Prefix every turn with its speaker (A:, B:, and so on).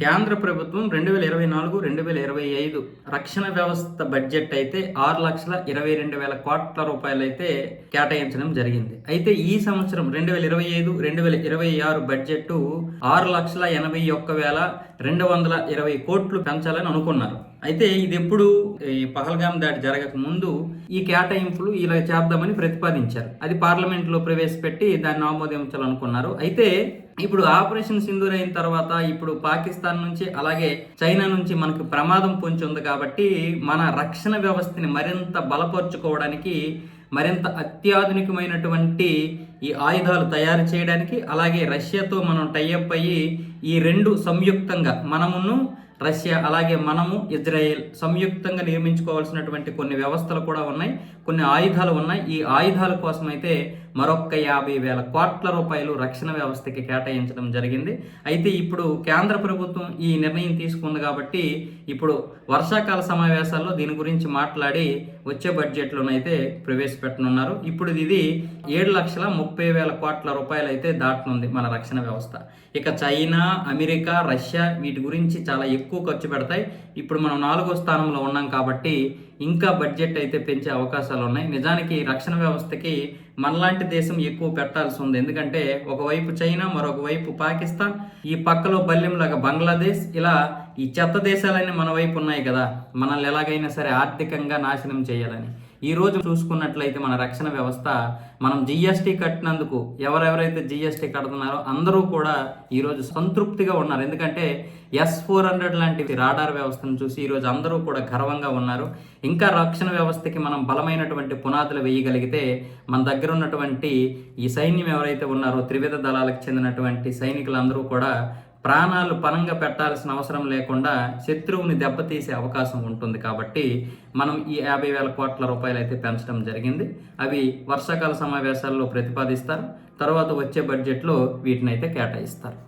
A: కేంద్ర ప్రభుత్వం రెండు వేల ఇరవై నాలుగు రెండు వేల ఇరవై ఐదు రక్షణ వ్యవస్థ బడ్జెట్ అయితే ఆరు లక్షల ఇరవై రెండు వేల కోట్ల రూపాయలు అయితే కేటాయించడం జరిగింది. అయితే ఈ సంవత్సరం రెండు వేల ఇరవై ఐదు రెండు వేల ఇరవై ఆరు బడ్జెట్ ఆరు లక్షల ఎనభై ఒక్క వేల రెండు వందల ఇరవై కోట్లు పెంచాలని అనుకున్నారు. అయితే ఇది ఎప్పుడు ఈ పహల్గాం దాడి జరగక ముందు ఈ కేటాయింపులు ఇలా చేద్దామని ప్రతిపాదించారు. అది పార్లమెంట్లో ప్రవేశపెట్టి దాన్ని ఆమోదించాలనుకున్నారు. అయితే ఇప్పుడు ఆపరేషన్ సింధూర్ అయిన తర్వాత ఇప్పుడు పాకిస్తాన్ నుంచి అలాగే చైనా నుంచి మనకు ప్రమాదం పొంచి ఉంది కాబట్టి మన రక్షణ వ్యవస్థని మరింత బలపరుచుకోవడానికి మరింత అత్యాధునికమైనటువంటి ఈ ఆయుధాలు తయారు చేయడానికి అలాగే రష్యాతో మనం టైఅప్ అయ్యి ఈ రెండు సంయుక్తంగా మనమును రష్యా అలాగే మనము ఇజ్రాయెల్ సంయుక్తంగా నిర్మించుకోవాల్సినటువంటి కొన్ని వ్యవస్థలు కూడా ఉన్నాయి కొన్ని ఆయుధాలు ఉన్నాయి. ఈ ఆయుధాల కోసం అయితే మరొక యాభై వేల కోట్ల రూపాయలు రక్షణ వ్యవస్థకి కేటాయించడం జరిగింది. అయితే ఇప్పుడు కేంద్ర ప్రభుత్వం ఈ నిర్ణయం తీసుకుంది కాబట్టి ఇప్పుడు వర్షాకాల సమావేశాల్లో దీని గురించి మాట్లాడి వచ్చే బడ్జెట్లోనైతే ప్రవేశపెట్టనున్నారు. ఇప్పుడు ఇది ఏడు లక్షల ముప్పై వేల కోట్ల రూపాయలు అయితే దాటనుంది మన రక్షణ వ్యవస్థ. ఇక చైనా అమెరికా రష్యా వీటి గురించి చాలా ఎక్కువ ఖర్చు పెడతాయి. ఇప్పుడు మనం నాలుగో స్థానంలో ఉన్నాం కాబట్టి ఇంకా బడ్జెట్ అయితే పెంచే అవకాశాలు ఉన్నాయి నిజానికి రక్షణ వ్యవస్థకి మనలాంటి దేశం ఎక్కువ పెట్టాల్సి ఉంది. ఎందుకంటే ఒకవైపు చైనా మరొక వైపు పాకిస్తాన్. ఈ పక్కలో బల్యంలాగా బంగ్లాదేశ్. ఇలా ఈ చెత్త దేశాలన్నీ మన వైపు ఉన్నాయి కదా. మనల్ని ఎలాగైనా సరే ఆర్థికంగా నాశనం చేయాలని. ఈ రోజు చూసుకున్నట్లయితే మన రక్షణ వ్యవస్థ మనం జిఎస్టీ కట్టినందుకు ఎవరెవరైతే జిఎస్టీ కడుతున్నారో అందరూ కూడా ఈరోజు సంతృప్తిగా ఉన్నారు. ఎందుకంటే ఎస్ ఫోర్ హండ్రెడ్ లాంటి రాడార్ వ్యవస్థను చూసి ఈరోజు అందరూ కూడా గర్వంగా ఉన్నారు. ఇంకా రక్షణ వ్యవస్థకి మనం బలమైనటువంటి పునాదులు వేయగలిగితే మన దగ్గర ఉన్నటువంటి ఈ సైన్యం ఎవరైతే ఉన్నారో త్రివిధ దళాలకు చెందినటువంటి సైనికులందరూ కూడా ప్రాణాలు పనంగా పెట్టాల్సిన అవసరం లేకుండా శత్రువుని దెబ్బతీసే అవకాశం ఉంటుంది కాబట్టి మనం ఈ యాభై వేల కోట్ల రూపాయలు అయితే పెంచడం జరిగింది. అవి వర్షాకాల సమావేశాల్లో ప్రతిపాదిస్తారు. తర్వాత వచ్చే బడ్జెట్లో వీటిని అయితే కేటాయిస్తారు.